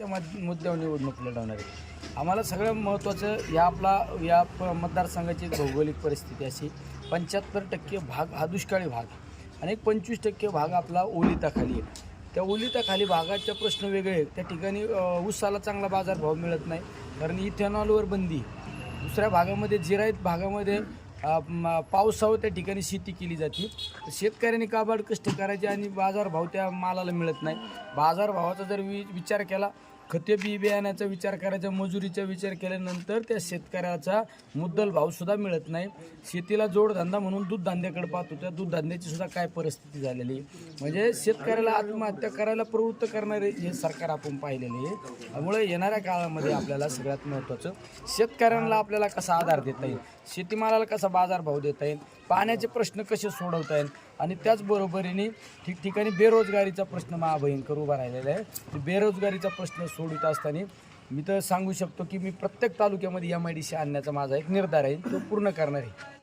त्या मद- मुद्द्यावर निवडणूक लढवणार आहे. आम्हाला सगळ्यात महत्त्वाचं या आपला या प- मतदारसंघाची भौगोलिक परिस्थिती अशी पंच्याहत्तर टक्के भाग हा दुष्काळी भाग आणि एक पंचवीस टक्के भाग आपला ओलिताखाली आहे. त्या ओलिताखाली भागाचे प्रश्न वेगळे आहेत. त्या ठिकाणी ऊसाला चांगला बाजारभाव मिळत नाही. कारण इथेनॉलवर बंदी दुसऱ्या भागामध्ये जिरायत भागामध्ये पावसावर त्या ठिकाणी शेती केली जाते. तर शेतकऱ्यांनी काबाड कष्ट करायचे आणि बाजारभाव त्या मालाला मिळत नाही. बाजारभावाचा जर वि विचार केला खते बी बियाण्याचा विचार करायचा मजुरीचा विचार केल्यानंतर त्या शेतकऱ्याचा मुद्दल भावसुद्धा मिळत नाही. शेतीला जोडधंदा म्हणून दूध धंद्याकडे पाहतो. त्या दूध सुद्धा काय परिस्थिती झालेली? आहे म्हणजे शेतकऱ्याला आत्महत्या करायला प्रवृत्त करणारे हे सरकार आपण पाहिलेले आहे. त्यामुळे येणाऱ्या काळामध्ये आपल्याला सगळ्यात महत्त्वाचं शेतकऱ्यांना आपल्याला कसा आधार देता येईल? शेतीमालाला कसा बाजारभाव देता येईल? पाण्याचे प्रश्न कसे सोडवता येईल? आणि त्याचबरोबरीने ठिकठिकाणी बेरोजगारीचा प्रश्न महाभयंकर उभा राहिलेला आहे. बेरोजगारीचा प्रश्न सोडवित असताना. मी तर सांगू शकतो की मी प्रत्येक तालुक्यामध्ये एम आय डी सी आणण्याचा माझा एक निर्धार आहे. तो पूर्ण करणार आहे.